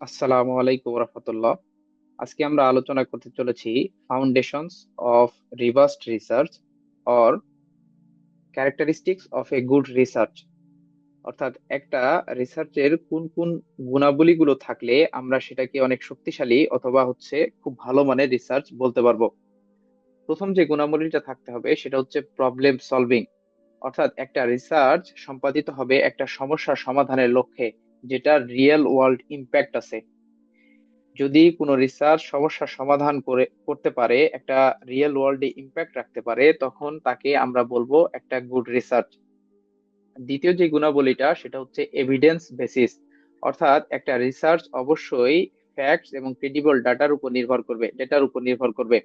আসসালামু আলাইকুম রহমতুল্লাহ। আজকে আমরা আলোচনা করতে চলেছি foundations of reversed research or characteristics of a good research অর্থাৎ একটা রিসার্চের কোন কোন গুণাবলীগুলো থাকলে আমরা সেটাকে অনেক শক্তিশালী অথবা হচ্ছে খুব ভালো মানের রিসার্চ বলতে পারব। প্রথম যে গুণাবলীটা থাকতে হবে সেটা হচ্ছে প্রবলেম সলভিং অর্থাৎ একটা রিসার্চ সম্পাদিত হবে একটা সমস্যা সমাধানের লক্ষ্যে। যেটার রিয়েল ওয়ার্ল্ড ইম্প্যাক্ট আছে। যদি কোনো রিসার্চ সমস্যার সমাধান করে, করতে পারে, একটা রিয়েল ওয়ার্ল্ডে ইম্প্যাক্ট রাখতে পারে, তখন তাকে আমরা বলব একটা গুড রিসার্চ দ্বিতীয় যে গুণাবলীটা, সেটা হচ্ছে এভিডেন্স বেসিস অর্থাৎ একটা রিসার্চ অবশ্যই ফ্যাক্টস এবং ক্রেডিবল ডাটার উপর নির্ভর করবে ডেটার উপর নির্ভর করবে।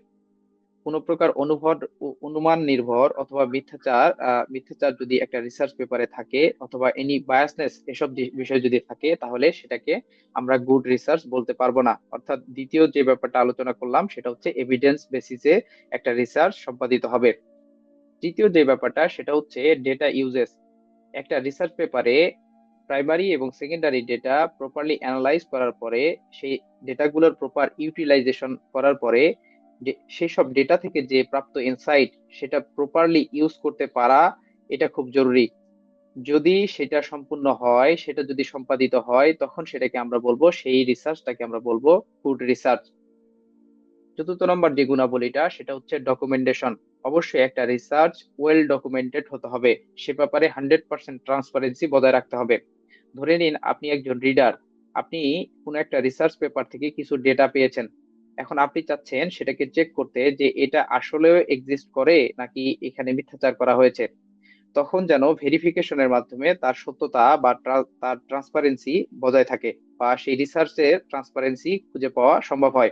কোন প্রকার অনুভব অনুমান নির্ভর অথবা মিথ্যাচার মিথ্যাচার যদি একটা রিসার্চ পেপারে থাকে অথবা এনি বায়াসনেস এসব বিষয় যদি থাকে, তাহলে সেটাকে আমরা গুড রিসার্চ বলতে পারব না। অর্থাৎ দ্বিতীয় যে ব্যাপারটা আলোচনা করলাম, সেটা হচ্ছে এভিডেন্স বেসিসে একটা রিসার্চ সম্পাদিত হবে। তৃতীয় যে ব্যাপারটা, সেটা হচ্ছে ডেটা ইউজেস একটা রিসার্চ পেপারে প্রাইমারি এবং সেকেন্ডারি ডেটা প্রপারলি অ্যানালাইজ করার পরে, সেই ডেটাগুলোর প্রপার ইউটিলাইজেশন করার পরে সেই সব ডেটা থেকে যে প্রাপ্ত ইনসাইট সেটা প্রপারলি ইউজ করতে পারা, এটা খুব জরুরি। যদি সেটা সম্পূর্ণ হয়, সেটা যদি সম্পাদিত হয়, তখন সেটাকে আমরা বলব, সেই রিসার্চটাকে আমরা বলব গুড রিসার্চ চতুর্থ নম্বর যে গুণাবলীটা, সেটা হচ্ছে ডকুমেন্টেশন অবশ্যই একটা রিসার্চ ওয়েল ডকুমেন্টেড হতে হবে। সে ব্যাপারে হান্ড্রেড পার্সেন্ট ট্রান্সপারেন্সি বজায় রাখতে হবে। ধরে নিন, আপনি একজন রিডার আপনি কোনো একটা রিসার্চ পেপার থেকে কিছু ডেটা পেয়েছেন। এখন আপনি চাচ্ছেন সেটাকে চেক করতে যে এটা আসলেও এক্সিস্ট করে নাকি এখানে মিথ্যাচার করা হয়েছে। তখন যেন ভেরিফিকেশনের মাধ্যমে তার সত্যতা বা তার ট্রান্সপারেন্সি বজায় থাকে বা সেই রিসার্চের ট্রান্সপারেন্সি খুঁজে পাওয়া সম্ভব হয়।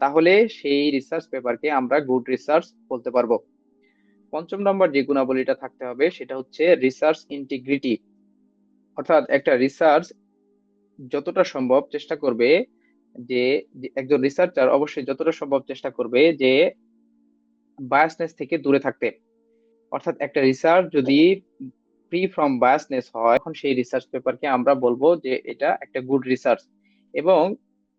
তাহলে সেই রিসার্চ পেপারকে আমরা গুড রিসার্চ বলতে পারব। পঞ্চম নম্বর যে গুণাবলীটা থাকতে হবে সেটা হচ্ছে রিসার্চ ইন্টিগ্রিটি অর্থাৎ একটা রিসার্চ যতটা সম্ভব চেষ্টা করবে যে একজন রিসার্চার অবশ্যই যতটা সম্ভব চেষ্টা করবে যে বায়াসনেস থেকে দূরে থাকতে। অর্থাৎ একটা রিসার্চ যদি ফ্রি ফ্রম বায়াসনেস হয় তখন সেই রিসার্চ পেপারকে আমরা বলব যে এটা একটা গুড রিসার্চ এবং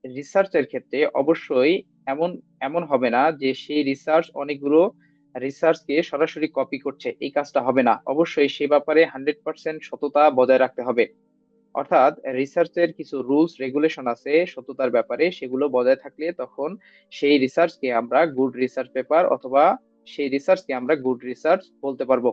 রিসার্চের ক্ষেত্রে অবশ্যই এমন এমন হবে না যে সেই রিসার্চ অনেকগুলো রিসার্চকে সরাসরি কপি করছে। এই কাজটা হবে না। অবশ্যই সে ব্যাপারে হান্ড্রেড পার্সেন্ট সততা বজায় রাখতে হবে। অর্থাৎ রিসার্চের কিছু রুলস রেগুলেশন আছে সততার ব্যাপারে, সেগুলো বজায় থাকলে তখন সেই রিসার্চকে আমরা গুড রিসার্চ পেপার অথবা সেই রিসার্চকে আমরা গুড রিসার্চ বলতে পারব।